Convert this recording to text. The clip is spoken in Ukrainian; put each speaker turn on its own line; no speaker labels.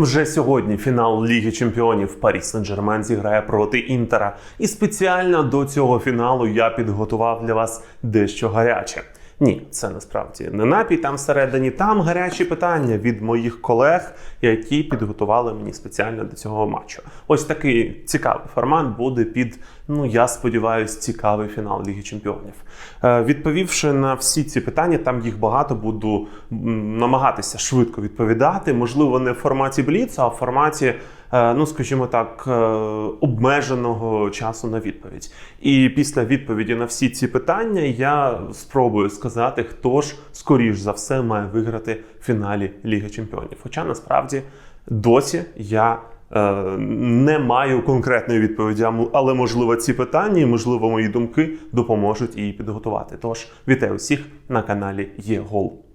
Вже сьогодні фінал Ліги Чемпіонів Парі Сен-Жермен зіграє проти Інтера. І спеціально до цього фіналу я підготував для вас дещо гаряче. Ні, це насправді не напій там всередині. Там гарячі питання від моїх колег, які підготували мені спеціально до цього матчу. Ось такий цікавий формат буде під, ну я сподіваюся, цікавий фінал Ліги Чемпіонів. Е, відповівши на всі ці питання, там їх багато буду намагатися швидко відповідати. Можливо, не в форматі бліцу, а в форматі, ну скажімо так, е, обмеженого часу на відповідь. І після відповіді на всі ці питання я спробую сказати, хто ж скоріш за все має виграти в фіналі Ліги Чемпіонів. Хоча насправді досі я. е, Не маю конкретної відповіді, але можливо ці питання і можливо мої думки допоможуть її підготувати. Тож вітаю всіх на каналі Є Гол.